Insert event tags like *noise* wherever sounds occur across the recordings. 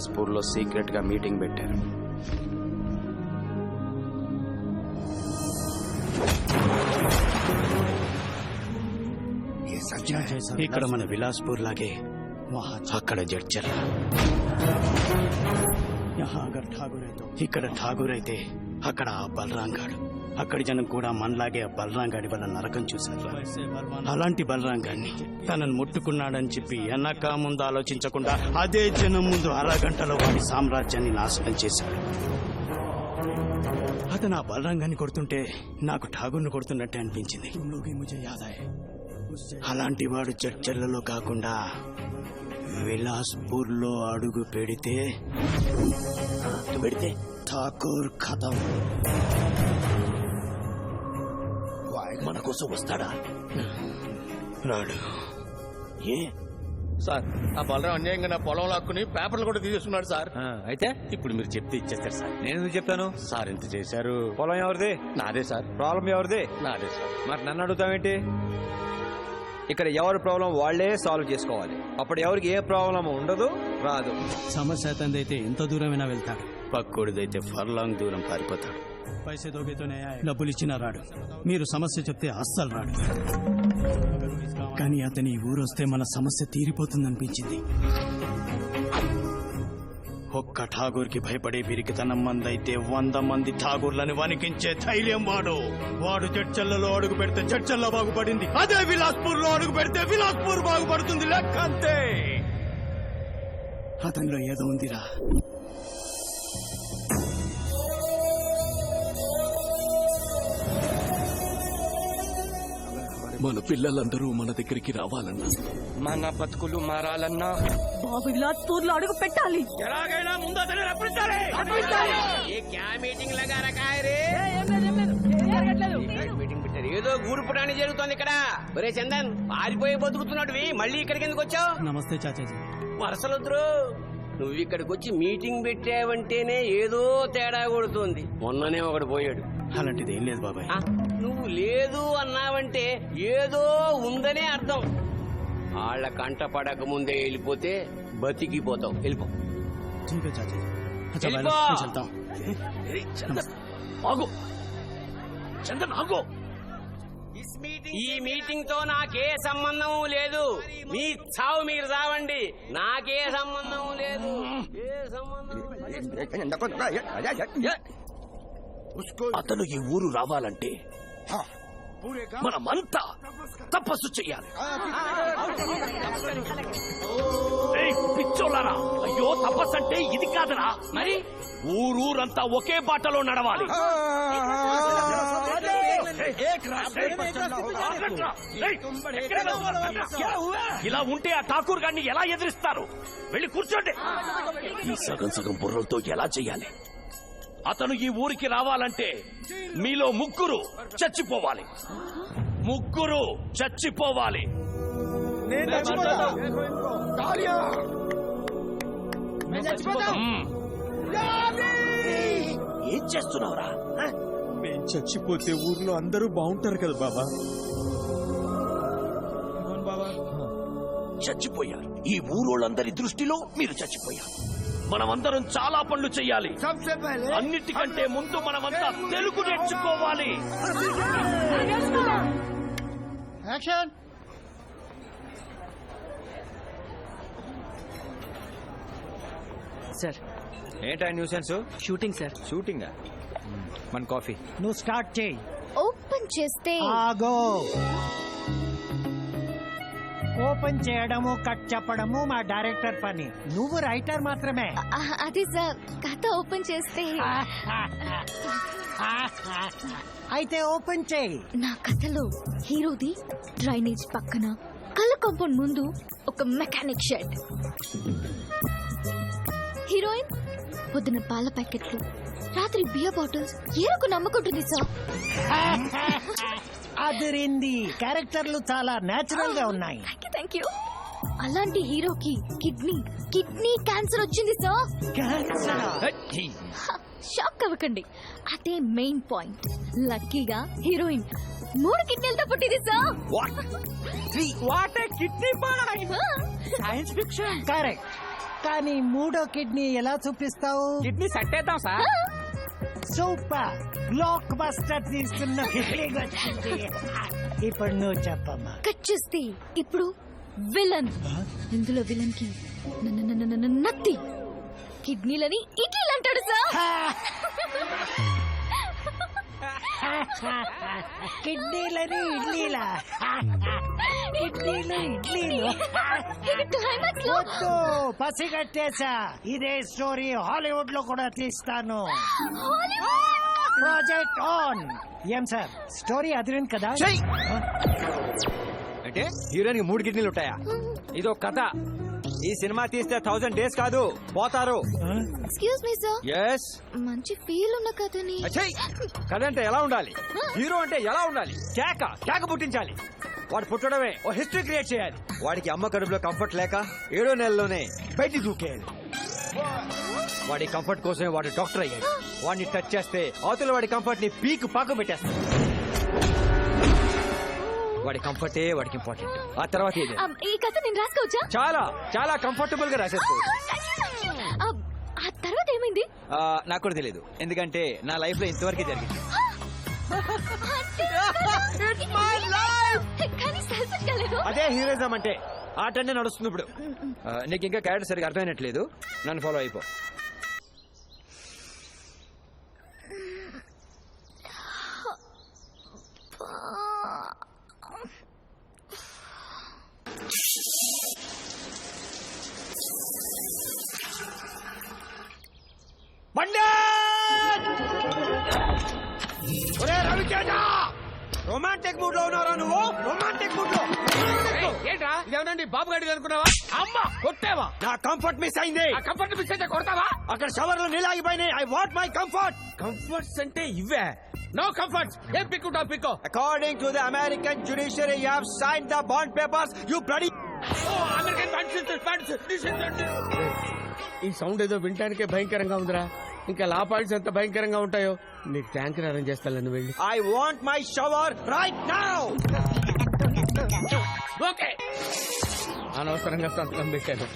అంతే విలాస్పూర్లో సీక్రెట్గా మీటింగ్ పెట్టారు. ఇక్కడ మన విలాస్పూర్ లాగే అక్కడ జడ్చర్ ఇక్కడ ఠాగూర్ అయితే అక్కడ ఆ బలరాం గాడు అక్కడి జనం కూడా మనలాగే బలరాం గాడి వల్ల నరకం చూశారు. అలాంటి బలరాం గాడిని తనను ముట్టుకున్నాడని చెప్పి వెనక ముందు ఆలోచించకుండా అదే జనం ముందు అరగంటలో వాడి సామ్రాజ్యాన్ని నాశనం చేశాడు. అతను ఆ బలరాం గాన్ని కొడుతుంటే నాకు ఠాగూర్ను కొడుతున్నట్టే అనిపించింది. అలాంటి వాడు చర్చలలో కాకుండా విలాస్పూర్లో అడుగు పెడితే పెడితే? ఠాకూర్ ఖతం మన కోసం వస్తాడా? రాడు. ఏ? సార్ ఆ బలరాం అన్యాయంగా నా పొలం లాక్కుని పేపర్లు కూడా తీసేస్తున్నాడు సార్. ఆ, అయితే? ఇప్పుడు మీరు చెప్తే ఇచ్చేస్తారు సార్. నేను ఎందుకు చెప్తాను? సార్ ఇంత చేశారు? పొలం ఎవరిది? నాదే సార్. ప్రాబ్లం ఎవరిది? నాదే సార్. మరి నన్ను అడుగుతావేంటి? ఇక్కడ ఎవరి ప్రాబ్లం వాళ్ళే సాల్వ్ చేసుకోవాలి. అప్పుడు ఎవరికి ఏ ప్రాబ్లం ఉండదు రాదు. సమస్య అతనిదైతే ఎంత దూరమైనా వెళ్తాడు. పక్కోడిదైతే ఫర్లాంగ్ దూరం పారిపోతాడు. పైసే దోగేతోనే డబ్బులు ఇచ్చినా రాడు. మీరు సమస్య చెప్తే అస్సలు రాడు. కానీ అతని ఊరొస్తే మన సమస్య తీరిపోతుందనిపించింది. ఒక్క ఠాగూర్కి భయపడే పిరికితనం మందైతే వంద మంది ఠాగూర్లని వణికించే ధైర్యం వాడు. వాడు చర్చల్లో అడుగు పెడితే చర్చల్లో బాగుపడింది. అదే విలాస్పూర్లో అడుగు పెడితే విలాస్పూర్ బాగుపడుతుంది లెక్క అంతే అతనిలో ఏదో ఉందిరా. మన పిల్లలందరూ మన దగ్గరికి రావాలన్నా. మన బతుకులు మారాలన్నా. బాబు విలాస్పూర్లో అడుగు పెట్టాలి. ఎలాగైనా ముందు అతను రప్పించాలి మీటింగ్ లగా రకాయరే మీటింగ్ పెట్టారు? ఏదో గూడు పుటాన్ని జరుగుతోంది ఇక్కడ. ఒరే చందన్ పారిపోయి బతుకుతున్నట్టువి. మళ్ళీ ఇక్కడికి ఎందుకు వచ్చావు? నమస్తే చాచాజీ. వరసలొద్దురు. నువ్వు ఇక్కడికి వచ్చి మీటింగ్ పెట్టావంటేనే ఏదో తేడా కొడుతోంది మొన్ననే ఒకడు పోయాడు అలాంటిది ఏం లేదు బాబాయ్ ఆ, నువ్వు లేదు అన్నావంటే ఏదో ఉందనే అర్థం వాళ్ళ కంట పడక ముందే వెళ్ళిపోతే బతికిపోతావు వెళ్ళిపో ठीक है चाचा जी अच्छा मैं వెళ్ళిపో. मैं चलता हूँ ఆగు చందన్ ఆగు ఈ మీటింగ్తో నాకే సంబంధం లేదు మీ చావు మీరు చావండి నాకే సంబంధం లేదు ఏ సంబంధం అతను ఈ ఊరు రావాలంటే మనమంతా తపస్సు చెయ్యాలి పిచ్చోళ్ళారా అయ్యో తపస్సు అంటే ఇది కాదురా మరి ఊరూరంతా ఒకే బాటలో నడవాలి? ఇలా ఉంటే ఆ ఠాకూర్ గారిని ఎలా ఎదిరిస్తారు? వెళ్ళి కూర్చోండి. ఈ సగం సగం బుర్రలతో ఎలా చెయ్యాలి అతను ఈ ఊరికి రావాలంటే మీలో ముగ్గురు చచ్చిపోవాలి. ముగ్గురు చచ్చిపోవాలి. ఏం చేస్తున్నావురా? మేము చచ్చిపోతే ఊర్లో అందరూ బాగుంటారు కదా బాబా. చచ్చిపోయారు. ఈ ఊరోళ్ళందరి దృష్టిలో మీరు చచ్చిపోయారు. మనమందరం చాలా పనులు చెయ్యాలి అన్నిటికంటే ముందు మనమంతా తెలుగు నేర్చుకోవాలి. సార్. ఏంటా న్యూసెన్స్? Shooting sir. షూటింగ్? మన కాఫీ. నువ్వు స్టార్ట్ చేయి. ఓపెన్ చేస్తే. ఆగో. ఓపెన్ చేయడము కట్ చెప్పడము మా డైరెక్టర్ పని. నువ్వు రైటర్ మాత్రమే. అది సార్ కథ ఓపెన్ చేస్తే. *laughs* అయితే ఓపెన్ చేయి. నా కథలో హీరోది డ్రైనేజ్ పక్కన కళ్ళ కాంపౌండ్ ముందు ఒక మెకానిక్ షెడ్. హీరోయిన్ పొద్దున పాల ప్యాకెట్లు రాత్రి బియర్ బాటిల్స్ ఏరకు నమ్ముకుంటుంది సార్ *laughs* అదిరింది. క్యారెక్టర్లు చాలా నేచురల్గా ఉన్నాయి. థ్యాంక్ యూ థ్యాంక్ యూ అలాంటి హీరోకి కిడ్నీ కిడ్నీ క్యాన్సర్ వచ్చింది సార్ షాక్ అవ్వకండి. అదే మెయిన్ పాయింట్ లక్కీగా హీరోయిన్ మూడు కిడ్నీలతో పుట్టింది sir what kidney science fiction correct కానీ మూడో కిడ్నీ ఎలా చూపిస్తావు? కిడ్నీ సట్టేద్దాం సార్ సూపర్. బ్లాక్ బస్టర్ తీస్తున్న ఫీలింగ్ వచ్చింది ఇప్పుడు నువ్వు చెప్పమ్మా. కట్ చేస్తే ఇప్పుడు విలన్. ఇందులో విలన్కి నత్తి. కిడ్నీలని ఇడ్లీలు అంటాడు సార్. *laughs* కిడ్నీలని ఇడ్లీలా కిడ్నీలు ఇడ్లీలు. క్లైమాక్స్లో వద్దు పసిగట్టేశా. ఇదే స్టోరీ హాలీవుడ్లో కూడా తీస్తాను. ప్రాజెక్ట్ ఆన్ ఏం సార్? స్టోరీ అదిరింది కదా? అంటే హీరోయిన్ మూడు కిడ్నీలు ఉంటాయా? ఇదో కథ. ఈ సినిమా తీస్తే థౌసండ్ డేస్ కాదు పోతారు. Excuse me sir. ఎస్ మంచి ఫీల్ ఉన్న కథని. కథ అంటే ఎలా ఉండాలి? హీరో అంటే ఎలా ఉండాలి? కేక కేక పుట్టించాలి. వాడు పుట్టడమే. ఓ హిస్టరీ క్రియేట్ చేయాలి. వాడికి అమ్మ కడుపులో కంఫర్ట్ లేక ఏడో నెలలోనే బయటికి దూకేయాలి. వాడి కంఫర్ట్ కోసమే వాడు డాక్టర్ అయ్యాడు. వాడిని టచ్ చేస్తే అవతల వాడి కంఫర్ట్ని పీక్ పాకు పెట్టేస్తాడు. వాడి కంఫర్టే వాడికి ఇంపార్టెంట్ ఆ తర్వాత ఈ కథ నేను రాసుకోవచ్చా? చాలా చాలా కంఫర్టబుల్గా రాసేసుకోవచ్చు. ఆ, ఆ తర్వాత ఏమైంది? ఆ, నాకు కూడా తెలియదు ఎందుకంటే నా లైఫ్లో ఇంతవరకు జరిగింది. *laughs* అదే హీరోయిజం అంటే ఆటనే నడుస్తుంది ఇప్పుడు. ఆ, నీకు ఇంకా క్యారెక్టర్ సరిగా అర్థమైనట్లేదు. నన్ను ఫాలో అయిపో. రొమాంటిక్ మూడ్లో ఉన్నారా నువ్వు? రొమాంటిక్ మూడ్లో ఏంట్రా ఇదేమనండి బాబు గాడి అనుకున్నావా అమ్మా కొట్టావా? నా కంఫర్ట్ మిస్ అయింది. ఆ కంఫర్ట్ మిస్ అయితే కొడతావా? అక్కడ షవర్లో నీలాగిపోయినాయి. I want my comfort comforts అంటే ఇవే నో కంఫర్ట్స్ ఏం పిక్కుంటావు పిక్కో? According to the American judiciary you have sign the bond papers you bloody American ఈ సౌండ్ ఏదో వినటానికే భయంకరంగా ఉందిరా. ఇంకా లా పాయింట్స్ ఎంత భయంకరంగా ఉంటాయో. నీకు ట్యాంకర్ అరేంజ్ చేస్తాను వెళ్ళి. I want my shower right now అనవసరంగా సంతకం పెట్టాను.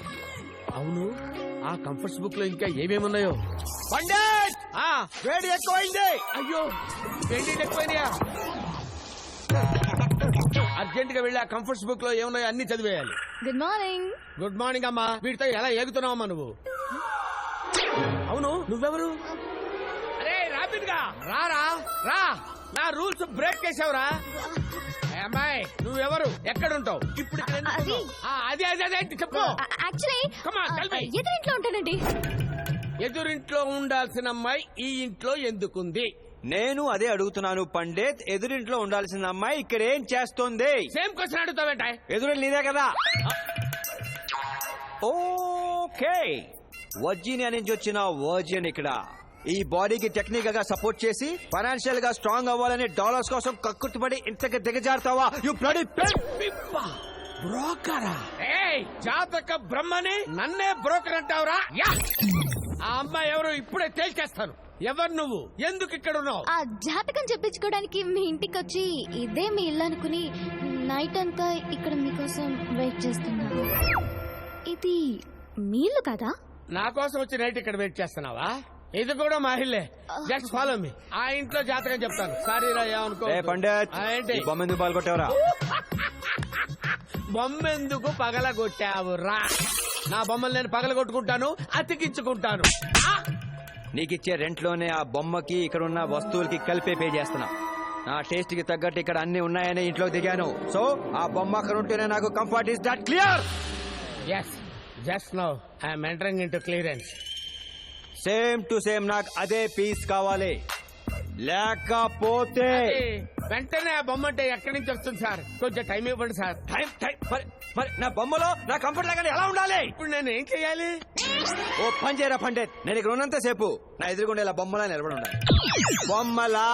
అవును ఆ కంఫర్ట్స్ బుక్లో ఇంకా ఏమేమి ఉన్నాయో పండిత్ ఆ వేడి ఎక్కువైంది. అయ్యో వెండి ఎక్కువైనాయా అర్జెంట్గా వెళ్ళి ఆ కంఫర్ట్స్ బుక్లో ఏమున్నాయో అన్ని చదివేయాలి. గుడ్ మార్నింగ్ గుడ్ మార్నింగ్ అమ్మా. వీటితో ఎలా ఏగుతున్నావమ్మా నువ్వు? అవును నువ్వెవరు? అరే రాపిడ్గా రారా రా. నా రూల్స్ బ్రేక్ చేసావురా. అమ్మాయి నువ్వెవరు? ఎక్కడుంటావు? ఇప్పుడు ఇక్కడ ఎందుకు అది- ఉన్నావు? ఆ, అది అది అదే చెప్పు. Actually Come on, tell me. ఎదురింట్లో ఉంటానండి. ఎదురింట్లో ఉండాల్సిన అమ్మాయి ఈ ఇంట్లో ఎందుకుంది? నేను అదే అడుగుతున్నాను పండిత్. ఎదురింట్లో ఉండాల్సిన అమ్మాయి ఇక్కడ ఏం చేస్తోంది సేమ్ క్వశ్చన్ అడుగుతావేంట ఎదురు నీదే కదా. ఓకే. వర్జీనియా నుంచి వచ్చిన వర్జిన్ ఇక్కడ. ఈ బాడీకి టెక్నికల్గా సపోర్ట్ చేసి ఫైనాన్షియల్గా స్ట్రాంగ్ అవ్వాలని డాలర్స్ కోసం కక్కుర్తిపడి ఇంతకు దిగజారుతావా? యు బ్లడీ బ్రోకరా ఏయ్ జాతక బ్రహ్మని నన్నే బ్రోకర్ అంటావురా? యా! ఆ అమ్మాయి ఎవరు ఇప్పుడే తేల్చేస్తాను. ఎవరు నువ్వు? ఎందుకు ఇక్కడ ఉన్నావు? ఆ జాతకం చెప్పించుకోవడానికి మీ ఇంటికి వచ్చి ఇదే మీ ఇల్లు అనుకుని నైట్ అంతా ఇక్కడ మీకోసం వెయిట్ చేస్తున్నా. ఇది మీ ఇల్లు కదా? నా కోసం వచ్చి నైట్ ఇక్కడ వెయిట్ చేస్తున్నావా? ఇది కూడా మా ఇల్లే. జస్ట్ ఫాలో మీ ఆ ఇంట్లో జాతకం చెప్తాను. సారీ రా ఏమనుకో ఏ పండిత్ ఏంటి? ఈ బొమ్మ ఎందుకు పాల్గొట్టావరా? బొమ్మెందుకు *laughs* పగలగొట్టావు రా నా బొమ్మలు నేను పగలగొట్టుకుంటాను అతికించుకుంటాను. ఆ! నీకిచ్చే రెంట్లోనే ఆ బొమ్మకి ఇక్కడ ఉన్న వస్తువులకి కలిపే పే చేస్తున్నా. నా టేస్ట్కి తగ్గట్టు ఇక్కడ అన్ని ఉన్నాయని ఇంట్లో దిగాను. సో ఆ బొమ్మ అక్కడ ఉంటేనే నాకు comfort is that clear yes just now I'm entering in to clearance same to same నాకు అదే పీస్ కావాలి. లేకపోతే వెంటనే ఆ బొమ్మ అంటే ఎక్కడి నుంచి వస్తుంది సార్? కొంచెం టైం ఇవ్వండి సార్. టైం టైం మరి మరి నా బొమ్మలో నా కంఫర్ట్ లేకుండా ఎలా ఉండాలి? ఇప్పుడు నేను ఏం చేయాలి? ఓ పని చేయరా పండిత్ నేను ఇక్కడ ఉన్నంత సేపు నా ఎదురుగుండా ఇలా బొమ్మలా నిలబడి ఉండాలి. బొమ్మలా!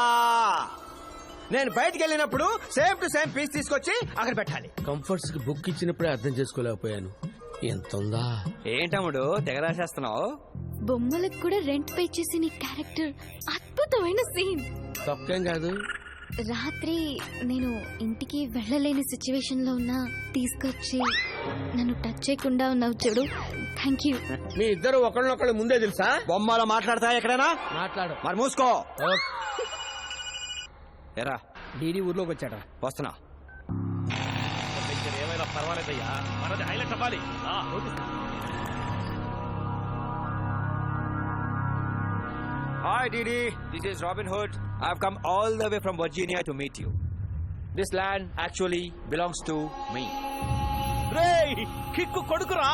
నేను బయటికి వెళ్ళినప్పుడు సేమ్ టు సేమ్ పీస్ తీసుకొచ్చి అక్కడ పెట్టాలి. కంఫర్ట్స్కి బుక్ ఇచ్చినప్పుడే అర్థం చేసుకోలేకపోయాను. ఎంత ఉందా? ఏంటమ్ముడు తెగ రాసేస్తున్నావు? బొమ్మలకు కూడా రెంట్ పే చేసి నీ క్యారెక్టర్ అద్భుతమైన సీన్ తప్పేం కాదు. రాత్రి నేను ఇంటికి వెళ్ళలేని సిచ్యువేషన్లో ఉన్నా తీసుకొచ్చి నన్ను టచ్ చేయకుండా ఉన్నావు చూడు. థ్యాంక్ యూ మీ ఇద్దరు ఒకళ్ళనొకళ్ళు ముందే తెలుసా? బొమ్మలో మాట్లాడతా ఎక్కడైనా? మాట్లాడు. మరి మూసుకో. ఎరా డీడీ ఊర్లోకి వచ్చాడా వస్తున్నా. ఏమైనా పర్వాలేదయ్యా? మనది హైలైట్ అవ్వాలి Hi, Didi. This is Robin Hood. I've come all the way from Virginia to meet you. This land actually belongs to me. రేయ్, కిక్కు కొడుకురా.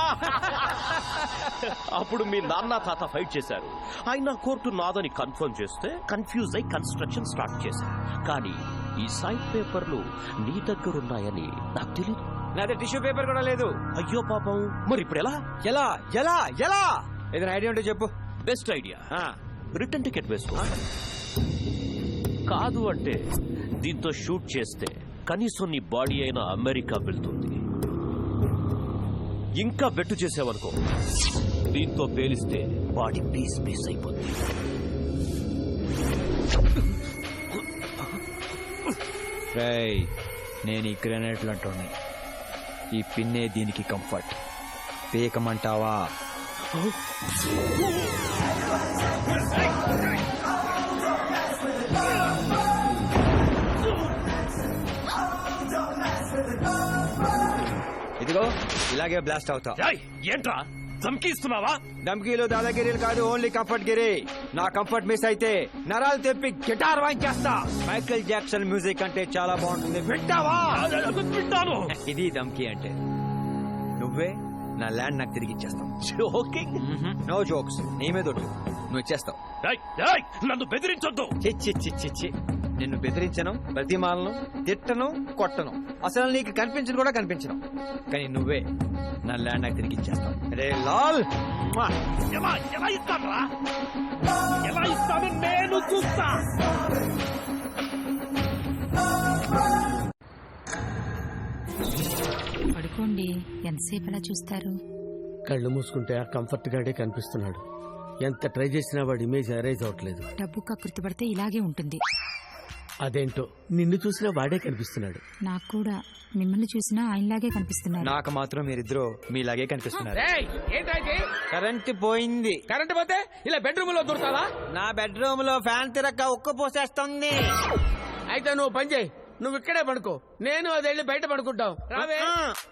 *laughs* అప్పుడు మీ నాన్న తాత ఫైట్ చేశారు. ఆయన కోర్టు నాదని కన్ఫర్మ్ చేస్తే కన్ఫ్యూజ్ అయి కన్స్ట్రక్షన్ స్టార్ట్ చేశారు కానీ ఈ సైడ్ పేపర్లు నీ దగ్గరున్నాయని నాకు తెలియదు నా దగ్గర టిష్యూ పేపర్ కూడా లేదు. అయ్యో పాపం. మరి ఇప్పుడు ఎలా ఎలా ఎలా? ఎలా ఏదైనా ఐడియా ఉంటే చెప్పు. Best idea. రిటర్న్ టికెట్ వేసుకో. కాదు అంటే దీంతో షూట్ చేస్తే కనీసం నీ బాడీ అయినా అమెరికా వెళ్తుంది. ఇంకా బెట్టు చేసావనుకో. దీంతో పేలిస్తే బాడీ పీస్ పీస్ అయిపోతుంది నేను ఈ గ్రెనేట్లు అంటున్నాయి ఈ పిన్నే దీనికి కంఫర్ట్. పీకమంటావా? ఇలాగే బ్లాస్ట్ అవుతా. ఏయ్, ఏంట్రా? ధమ్కీస్తున్నావా ధమ్కీలు దాదాగిరీలు కాదు ఓన్లీ కంఫర్ట్ గిరి. నా కంఫర్ట్ మిస్ అయితే నరాలు తెప్పి గిటార్ వాయించేస్తా. మైకేల్ జాక్సన్ మ్యూజిక్ అంటే చాలా బాగుంటుంది. వింటావా? వింటాను. ఇది ధమ్కీ అంటే. నువ్వే నా ల్యాండ్ నాకు తిరిగి ఇచ్చేస్తావు. జోకింగ్ నో జోక్స్ నీ మీద ఒట్టు. నువ్వు ఇచ్చేస్తావు. ఏయ్, ఏయ్, నన్ను బెదిరించొద్దు. చిచ్చి చిచ్చి నిన్ను బెదిరించను ప్రతిమాలను తిట్టను కొట్టను. అసలు నీకు కనిపించను కూడా కనిపించను. కానీ నువ్వే నా ల్యాండ్ నాకు తిరిగి ఇచ్చేస్తావు. లాల్. ఎలా ఎలా ఇస్తానురా ఎలా ఇస్తాను నేను చూస్తా. పడుకోండి. ఎంతసేపు అలా చూస్తారు? కళ్ళు మూసుకుంటే ఆ కంఫర్ట్ గాడే కనిపిస్తున్నాడు. ఎంత ట్రై చేసినా వాడి ఇమేజ్ అరైజ్ అవ్వట్లేదు. డబ్బు కకృతి పడితే ఇలాగే ఉంటుంది. అదేంటో. నిన్ను చూసినా వాడే కనిపిస్తున్నాడు. నాకు కూడా. మిమ్మల్ని చూసినా ఆయనలాగే కనిపిస్తున్నారు నాకు మాత్రం మీరిద్దరు మీలాగే కనిపిస్తున్నారు. ఏంటైతే కరెంట్ పోయింది. కరెంట్ పోతే ఇలా బెడ్రూమ్లో దూరుతావా నా బెడ్రూమ్లో ఫ్యాన్ తిరక్క ఉక్క పోసేస్తుంది. అయితే నువ్వు పని చేయి. నువ్వు ఇక్కడే పడుకో. నేను అది వెళ్ళి బయట పడుకుంటాం. రావే.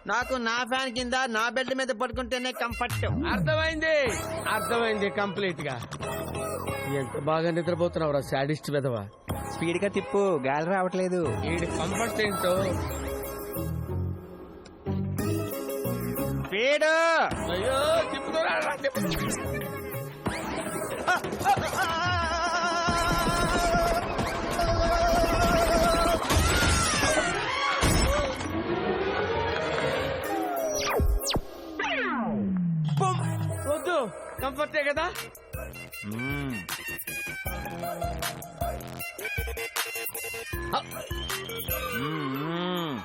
నాకు నా ఫ్యాన్ కింద నా బెడ్ మీద పడుకుంటేనే కంఫర్ట్ అర్థమైంది. అర్థమైంది కంప్లీట్గా ఎంత బాగా నిద్రపోతున్నావురా సాడిస్ట్ విధవా? స్పీడ్గా తిప్పు గాలి రావట్లేదు. వీడి కంఫర్ట్ ఏంటో? స్పీడ్! అయ్యో తిప్పుతురా. వద్దు కంఫర్టే కదా? 嗯，好，嗯嗯。